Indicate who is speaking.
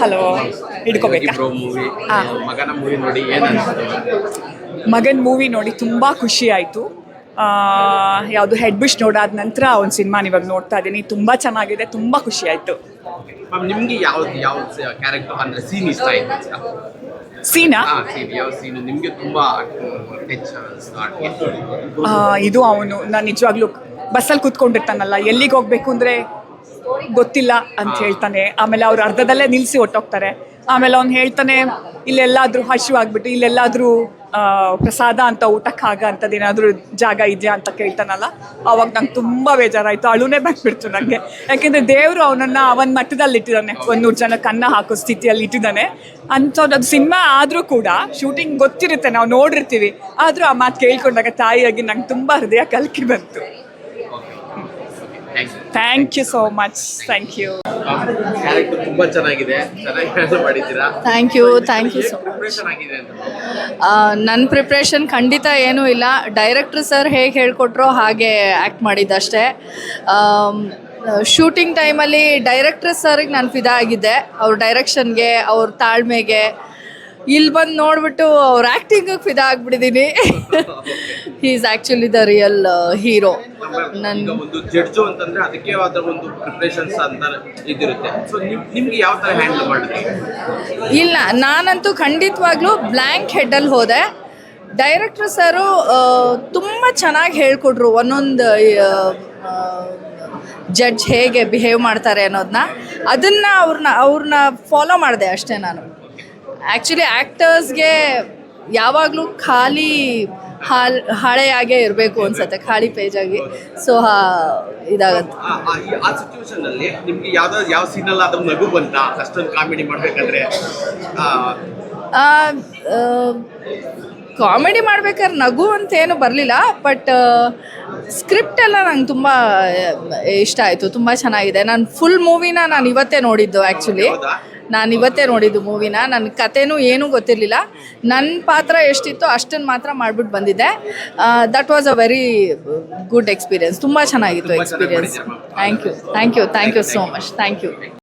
Speaker 1: Hello ಹಿಡ್ಕೋಬೇಕಾ?
Speaker 2: Movie ಮಗನ movie ನೋಡಿ
Speaker 1: ಮಗನ್ ಮೂವಿ ನೋಡಿ ತುಂಬ ಖುಷಿ ಆಯಿತು. ಯಾವುದು ಹೆಡ್ ಬಿಶ್ ನೋಡಾದ ನಂತರ ಒಂದು ಸಿನಿಮಾ ಇವಾಗ ನೋಡ್ತಾ ಇದ್ದೀನಿ ತುಂಬ ಚೆನ್ನಾಗಿದೆ ತುಂಬ ಖುಷಿ ಆಯಿತು.
Speaker 2: ನಿಮಗೆ ಯಾವ್ದು ಯಾವ್ದು ಯಾವ ಕ್ಯಾರೆಕ್ಟರ್ ಅಂದ್ರೆ ಸೀನ್ ಇಷ್ಟ ಆಯ್ತು
Speaker 1: ಸೀನಾ
Speaker 2: ಯಾವ ಸೀನ್ ನಿಮ್ಗೆ ತುಂಬಾ
Speaker 1: ಇದು ಅವನು ನಾನು ನಿಜವಾಗ್ಲೂ ಬಸ್ಸಲ್ಲಿ ಕುತ್ಕೊಂಡಿರ್ತಾನಲ್ಲ ಎಲ್ಲಿಗೆ ಹೋಗ್ಬೇಕು ಅಂದರೆ ಗೊತ್ತಿಲ್ಲ ಅಂತ ಹೇಳ್ತಾನೆ. ಆಮೇಲೆ ಅವ್ರು ಅರ್ಧದಲ್ಲೇ ನಿಲ್ಲಿಸಿ ಹೊಟ್ಟೋಗ್ತಾರೆ ಆಮೇಲೆ ಅವ್ನು ಹೇಳ್ತಾನೆ, ಇಲ್ಲೆಲ್ಲಾದ್ರೂ ಹಸಿವಾಗ್ಬಿಟ್ಟು ಇಲ್ಲೆಲ್ಲಾದ್ರೂ ಪ್ರಸಾದ ಅಂತ, ಊಟಕ್ಕೆ ಆಗ ಅಂಥದ್ದು ಏನಾದರೂ ಜಾಗ ಇದೆಯಾ ಅಂತ ಕೇಳ್ತಾನಲ್ಲ, ಅವಾಗ ನಂಗೆ ತುಂಬ ಬೇಜಾರಾಯಿತು. ಅಳುನೇ ಬಂದ್ಬಿಡ್ತು ನನಗೆ ಯಾಕೆಂದರೆ ದೇವರು ಅವನನ್ನು ಅವನ ಮಟ್ಟದಲ್ಲಿ ಇಟ್ಟಿದ್ದಾನೆ. ಒಂದು ಜನ ಅನ್ನ ಹಾಕೋ ಸ್ಥಿತಿಯಲ್ಲಿ ಇಟ್ಟಿದ್ದಾನೆ. ಅಂಥದ್ದು ಅದು ಸಿನಿಮಾ ಆದರೂ ಕೂಡ ಶೂಟಿಂಗ್ ಗೊತ್ತಿರುತ್ತೆ. ನಾವು ನೋಡಿರ್ತೀವಿ. ಆದರೂ ಆ ಮಾತು ಕೇಳ್ಕೊಂಡಾಗ ತಾಯಿಯಾಗಿ ನಂಗೆ ತುಂಬ ಹೃದಯ ಕಲ್ಕಿ ಬಂತು. Thank you so much thank you
Speaker 2: character ತುಂಬಾ ಚೆನ್ನಾಗಿದೆ. ಚೆನ್ನಾಗಿ ಕೆಲಸ ಮಾಡಿದ್ದೀರಾ?
Speaker 3: Thank you thank you so
Speaker 2: preparation ಆಗಿದೆ ಅಂತ?
Speaker 3: ನನ್ನ ಪ್ರಿಪ್ರೇಷನ್ ಖಂಡಿತ ಏನೂ ಇಲ್ಲ. ಡೈರೆಕ್ಟ್ರ್ ಸರ್ ಹೇಗೆ ಹೇಳ್ಕೊಟ್ರೋ ಹಾಗೆ ಆ್ಯಕ್ಟ್ ಮಾಡಿದ್ದಷ್ಟೇ. ಶೂಟಿಂಗ್ ಟೈಮಲ್ಲಿ ಡೈರೆಕ್ಟ್ರ್ ಸರ್ಗೆ ನಾನು ಫಿದಾ ಆಗಿದ್ದೆ. ಅವ್ರ ಡೈರೆಕ್ಷನ್ಗೆ ಅವ್ರ ತಾಳ್ಮೆಗೆ ಇಲ್ಲಿ ಬಂದು ನೋಡ್ಬಿಟ್ಟು ಅವ್ರ ಆ್ಯಕ್ಟಿಂಗಿಗೆ ಫಿದಾ ಆಗಿಬಿಟ್ಟಿದ್ದೀನಿ he is actually the real hero ನನ್ನ
Speaker 2: ಒಂದು ಜಡ್ಜು ಅಂತಂದ್ರೆ ಅದಕ್ಕೆ ಆದ ಒಂದು ಪ್ರಿಪ್ರೇಷನ್ಸ್ ಅಂತ ಇದಿರುತ್ತೆ. ಸೊ ನಿಮ್ಗೆ ಯಾವ ತರ ಹ್ಯಾಂಡಲ್ ಮಾಡಿದ್ರಿ?
Speaker 3: ಇಲ್ಲ ನಾನಂತೂ ಖಂಡಿತವಾಗ್ಲೂ ಬ್ಲ್ಯಾಂಕ್ ಹೆಡ್ಡಲ್ಲಿ ಹೋದೆ. ಡೈರೆಕ್ಟರ್ ಸರು ತುಂಬ ಚೆನ್ನಾಗಿ ಹೇಳ್ಕೊಟ್ರು ಒಂದೊಂದು ಜಡ್ಜ್ ಹೇಗೆ ಬಿಹೇವ್ ಮಾಡ್ತಾರೆ ಅನ್ನೋದನ್ನ ಅದನ್ನು ಅವ್ರನ್ನ ಅವ್ರನ್ನ ಫಾಲೋ ಮಾಡಿದೆ ಅಷ್ಟೇ ನಾನು. ಆ್ಯಕ್ಚುಲಿ ಆ್ಯಕ್ಟರ್ಸ್ಗೆ ಯಾವಾಗಲೂ ಖಾಲಿ ಹಾಲ್ ಹಾಳೆಯಾಗೇ ಇರಬೇಕು ಅನ್ಸತ್ತೆ ಖಾಲಿ ಪೇಜಾಗಿ ಸೊ ಇದಾಗತ್ತೆ.
Speaker 2: ಆ- ಆ- ಈ- ಆ ಸಿಚುವೇಶನ್ ಅಲ್ಲಿ ನಿಮ್ಗೆ ಯಾವ್ದಾದ್ರು ಯಾವ ಸೀನ್ ಅಲ್ಲಿ ಅದ್ರ ನಗು ಬಂತ? ಅಷ್ಟೊಂದು ಕಾಮಿಡಿ ಮಾಡ್ಬೇಕಾದ್ರೆ? ಆ,
Speaker 3: ಕಾಮಿಡಿ ಮಾಡ್ಬೇಕಾದ್ರೆ ನಗು ಅಂತ ಏನು ಬರಲಿಲ್ಲ ಬಟ್ ಸ್ಕ್ರಿಪ್ಟ್ ಎಲ್ಲ ನಂಗೆ ತುಂಬ ಇಷ್ಟ ಆಯಿತು ತುಂಬ ಚೆನ್ನಾಗಿದೆ. ನಾನು ಫುಲ್ ಮೂವಿನ ನಾನು ಇವತ್ತೇ ನೋಡಿದ್ದು ಆ್ಯಕ್ಚುಲಿ
Speaker 2: ಹೌದಾ?
Speaker 3: ನಾನು ಇವತ್ತೇ ನೋಡಿದ್ದು ಮೂವಿನ. ನನ್ನ ಕತೆನೂ ಏನೂ ಗೊತ್ತಿರಲಿಲ್ಲ. ನನ್ನ ಪಾತ್ರ ಎಷ್ಟಿತ್ತು ಅಷ್ಟನ್ನು ಮಾತ್ರ ಮಾಡಿಬಿಟ್ಟು ಬಂದಿದ್ದೆ. That was a very good experience ತುಂಬ ಚೆನ್ನಾಗಿತ್ತು experience
Speaker 2: experience
Speaker 3: thank you thank you thank you so much thank you